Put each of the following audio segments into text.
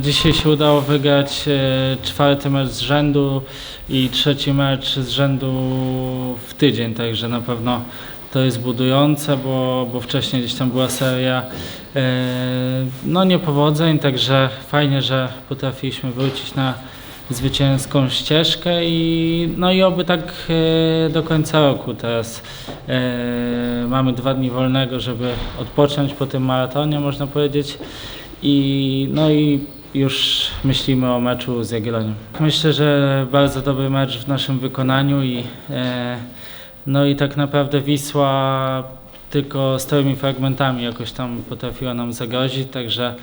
Dzisiaj się udało wygrać e, czwarty mecz z rzędu i trzeci mecz z rzędu w tydzień, także na pewno to jest budujące, bo, bo wcześniej gdzieś tam była seria e, no niepowodzeń, także fajnie, że potrafiliśmy wrócić na zwycięską ścieżkę i no i oby tak e, do końca roku teraz. Mamy dwa dni wolnego, żeby odpocząć po tym maratonie można powiedzieć. I no i już myślimy o meczu z Jagiellonią. Myślę, że bardzo dobry mecz w naszym wykonaniu i e, no i tak naprawdę Wisła tylko stałymi fragmentami jakoś tam potrafiła nam zagrozić, także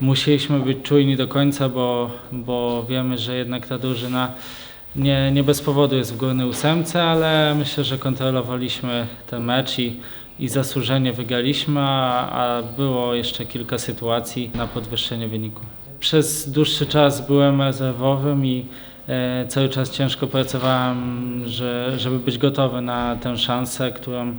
musieliśmy być czujni do końca, bo, bo wiemy, że jednak ta drużyna nie, nie bez powodu jest w górnej ósemce, ale myślę, że kontrolowaliśmy ten mecz i, i zasłużenie wygraliśmy, a, a było jeszcze kilka sytuacji na podwyższenie wyniku. Przez dłuższy czas byłem rezerwowym i cały czas ciężko pracowałem, że, żeby być gotowy na tę szansę, którą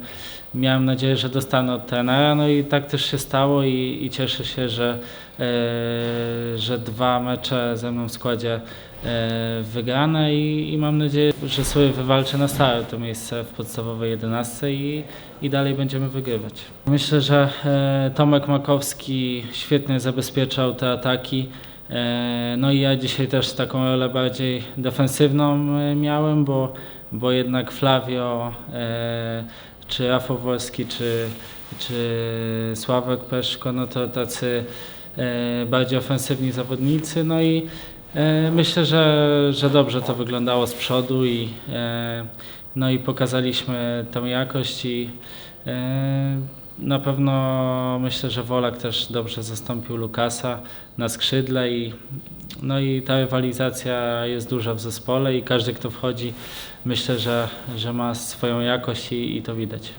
miałem nadzieję, że dostanę od trenera. No i tak też się stało i, i cieszę się, że, e, że dwa mecze ze mną w składzie e, wygrane i, i mam nadzieję, że sobie wywalczę na stałe to miejsce w podstawowej 11 i, i dalej będziemy wygrywać. Myślę, że e, Tomek Makowski świetnie zabezpieczał te ataki. E, No i ja dzisiaj też taką rolę bardziej defensywną e, miałem, bo, bo jednak Flavio, e, czy Rafał Wolski, czy, czy Sławek Peszko, no to tacy bardziej ofensywni zawodnicy. No i myślę, że, że dobrze to wyglądało z przodu i, no i pokazaliśmy tą jakość i na pewno myślę, że Wolak też dobrze zastąpił Lukasa na skrzydle i, no i ta rywalizacja jest duża w zespole i każdy kto wchodzi myślę, że, że ma swoją jakość i, i to widać.